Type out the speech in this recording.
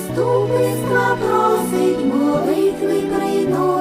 заступництва просить молитви прийно.